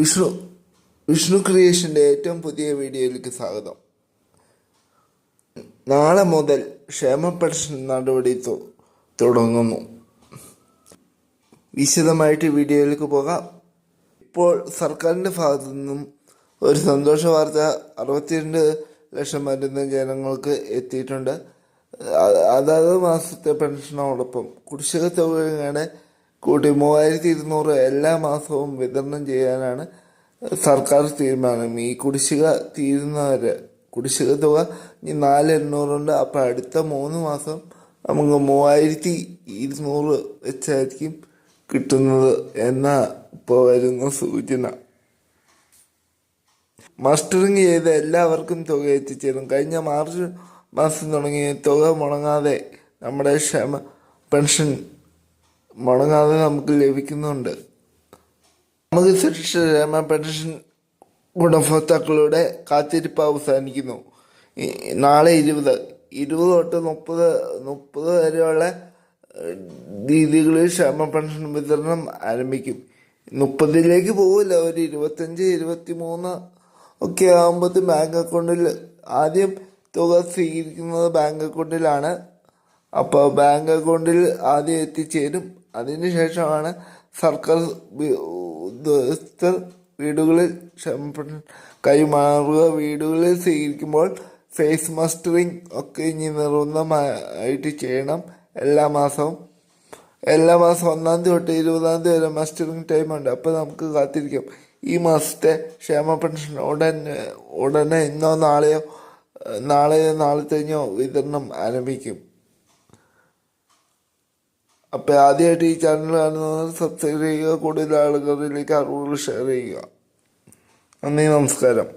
വിഷ്ണു വിഷ്ണു ക്രിയേഷന്റെ ഏറ്റവും പുതിയ വീഡിയോയിലേക്ക് സ്വാഗതം. നാളെ മുതൽ ക്ഷേമ പെൻഷൻ നടപടി തുടങ്ങുന്നു. വിശദമായിട്ട് വീഡിയോയിലേക്ക് പോകാം. ഇപ്പോൾ സർക്കാരിന്റെ ഭാഗത്തു നിന്നും ഒരു സന്തോഷ വാർത്ത അറുപത്തിരണ്ട് ലക്ഷം വരുന്ന ജനങ്ങൾക്ക് എത്തിയിട്ടുണ്ട്. അതാത് മാസത്തെ പെൻഷനോടൊപ്പം കുടിശ്ശിക തുകയുടെ കൂട്ടി മൂവായിരത്തി ഇരുന്നൂറ് എല്ലാ മാസവും വിതരണം ചെയ്യാനാണ് സർക്കാർ തീരുമാനം. ഈ കുടിശ്ശിക തീരുന്നവരെ കുടിശ്ശിക തുക ഇനി നാല് എണ്ണൂറുണ്ട്. അപ്പം അടുത്ത മൂന്ന് മാസം നമുക്ക് മൂവായിരത്തി ഇരുന്നൂറ് വെച്ചായിരിക്കും കിട്ടുന്നത് എന്ന ഇപ്പോൾ വരുന്ന സൂചന. മസ്റ്ററിങ് ചെയ്ത് എല്ലാവർക്കും തുക എത്തിച്ചേരും. കഴിഞ്ഞ മാർച്ച് മാസം തുടങ്ങി. തുക മുടങ്ങാതെ നമ്മുടെ ക്ഷമ പെൻഷൻ മുടങ്ങാതെ നമുക്ക് ലഭിക്കുന്നുണ്ട്. നമുക്ക് സുരക്ഷ ക്ഷേമ പെൻഷൻ ഗുണഭോക്താക്കളുടെ കാത്തിരിപ്പ് അവസാനിക്കുന്നു. നാളെ ഇരുപത് ഇരുപത് തൊട്ട് മുപ്പത് മുപ്പത് വരെയുള്ള രീതികളിൽ ക്ഷേമ പെൻഷൻ വിതരണം ആരംഭിക്കും. മുപ്പതിലേക്ക് പോകില്ല ഒരു ഇരുപത്തഞ്ച് ഇരുപത്തി മൂന്ന് ഒക്കെ ആകുമ്പോൾ ബാങ്ക് അക്കൗണ്ടിൽ ആദ്യം തുക സ്വീകരിക്കുന്നത് ബാങ്ക് അക്കൗണ്ടിലാണ്. അപ്പോൾ ബാങ്ക് അക്കൗണ്ടിൽ ആദ്യം എത്തിച്ചേരും. അതിനുശേഷമാണ് സർക്കാർ ഉദ്യോഗസ്ഥർ വീടുകളിൽ കൈമാറുക. വീടുകളിൽ സ്വീകരിക്കുമ്പോൾ ഫേസ് മസ്റ്ററിങ് ഒക്കെ ഇനി നിർബന്ധമായിട്ട് ചെയ്യണം എല്ലാ മാസവും. എല്ലാ മാസം ഒന്നാം തീയതി തൊട്ട് ഇരുപതാം തീയതി വരെ മസ്റ്ററിങ് ടൈമുണ്ട് അപ്പോൾ നമുക്ക് കാത്തിരിക്കാം. ഈ മാസത്തെ ക്ഷേമ പെൻഷൻ ഉടൻ ഉടനെ ഇന്നോ നാളെയോ നാളെയോ നാളെ കഴിഞ്ഞോ വിതരണം ആരംഭിക്കും. അപ്പോൾ ആദ്യമായിട്ട് ഈ ചാനൽ കാണുന്നവർ സബ്സ്ക്രൈബ് ചെയ്യുക കൂടുതൽ ആളുകളിലേക്ക് അറിവുകൾ ഷെയർ ചെയ്യുക. നന്ദി നമസ്കാരം.